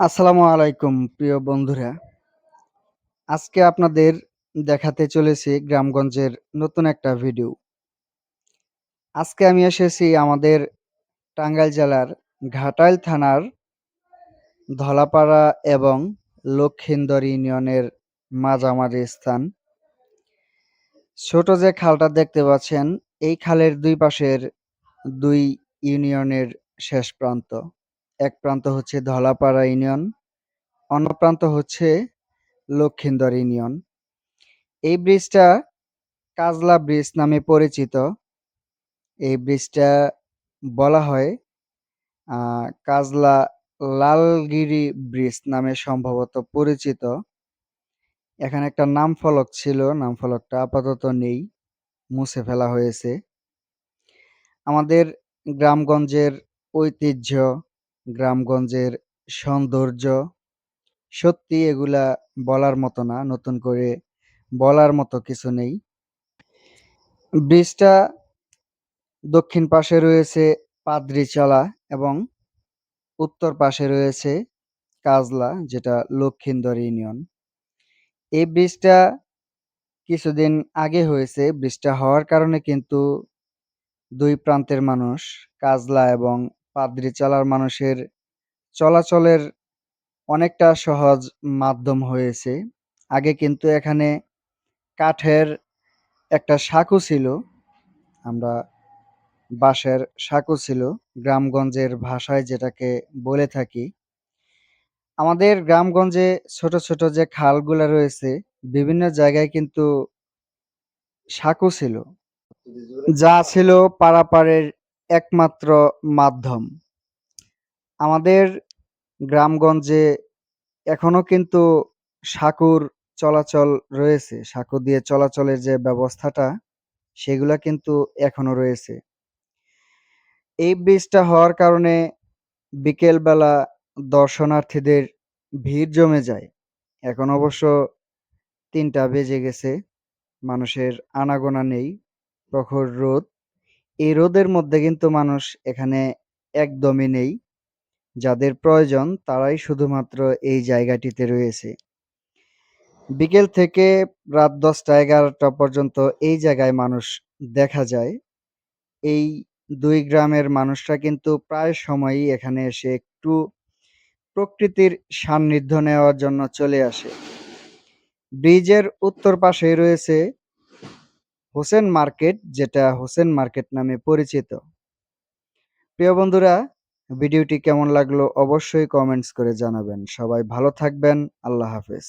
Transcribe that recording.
আসসালামু আলাইকুম, প্রিয় বন্ধুরা। আজকে আপনাদের দেখাতে চলেছি গ্রামগঞ্জের নতুন একটা ভিডিও। আজকে আমি এসেছি আমাদের টাঙ্গাইল জেলার ঘাটাইল থানার ধলাপাড়া এবং লক্ষিন্দর ইউনিয়নের মাঝামাঝি স্থান। ছোট যে খালটা দেখতে পাচ্ছেন, এই খালের দুই পাশের দুই ইউনিয়নের শেষ প্রান্ত। এক প্রান্ত হচ্ছে ধলাপাড়া ইউনিয়ন, অন্য প্রান্ত হচ্ছে লক্ষিন্দর ইউনিয়ন। এই ব্রিজটা কাজলা ব্রিজ নামে পরিচিত। এই ব্রিজটা বলা হয় কাজলা লালগিরি ব্রিজ নামে সম্ভবত পরিচিত। এখানে একটা নাম ফলক ছিল, নাম ফলকটা আপাতত নেই, মুছে ফেলা হয়েছে। আমাদের গ্রামগঞ্জের ঐতিহ্য, গ্রামগঞ্জের সৌন্দর্য সত্যি এগুলা বলার মতো না, নতুন করে বলার মতো কিছু নেই। ব্রিজটা দক্ষিণ পাশে রয়েছে পাদ্রিচলা এবং উত্তর পাশে রয়েছে কাজলা যেটা লক্ষিন্দর ইউনিয়ন। এই ব্রিজটা কিছুদিন আগে হয়েছে। ব্রিজটা হওয়ার কারণে কিন্তু দুই প্রান্তের মানুষ কাজলা এবং পাদ্রিচলার মানুষের চলাচলের অনেকটা সহজ মাধ্যম হয়েছে। আগে কিন্তু এখানে কাঠের একটা সাঁকো ছিল। আমরা বাঁশের সাঁকো ছিল। গ্রামগঞ্জের ভাষায় যেটাকে বলে থাকি। আমাদের গ্রামগঞ্জে ছোট, ছোট যে খালগুলো রয়েছে বিভিন্ন জায়গায় কিন্তু সাঁকো ছিল। যা ছিল পারাপারের একমাত্র মাধ্যম। আমাদের গ্রামগঞ্জে এখনও কিন্তু সাঁকোর চলাচল রয়েছে। সাঁকো দিয়ে চলাচলের যে ব্যবস্থাটা, সেগুলা কিন্তু এখনও রয়েছে। এই ব্রিজটা হওয়ার কারণে বিকেলবেলা দর্শনার্থীদের ভিড় জমে যায়। এখন অবশ্য তিনটা বেজে গেছে। মানুষের আনাগোনা নেই। প্রখর রোদ। এই রোদের মধ্যে কিন্তু মানুষ এখানে একদমই নেই। যাদের প্রয়োজন তারাই শুধুমাত্র এই জায়গাটিতে রয়েছে। বিকেল থেকে রাত দশটা এগারোটা পর্যন্ত এই জায়গায় মানুষ দেখা যায়। এই দুই গ্রামের মানুষরা কিন্তু প্রায় সময়ই এখানে এসে একটু প্রকৃতির সান্নিধ্য নেওয়ার জন্য চলে আসে। ব্রিজের উত্তর পাশেই রয়েছে হোসেন মার্কেট, যেটা হোসেন মার্কেট নামে পরিচিত। প্রিয় বন্ধুরা, ভিডিওটি কেমন লাগল অবশ্যই কমেন্টস করে জানাবেন। সবাই ভালো থাকবেন। আল্লাহ হাফেজ।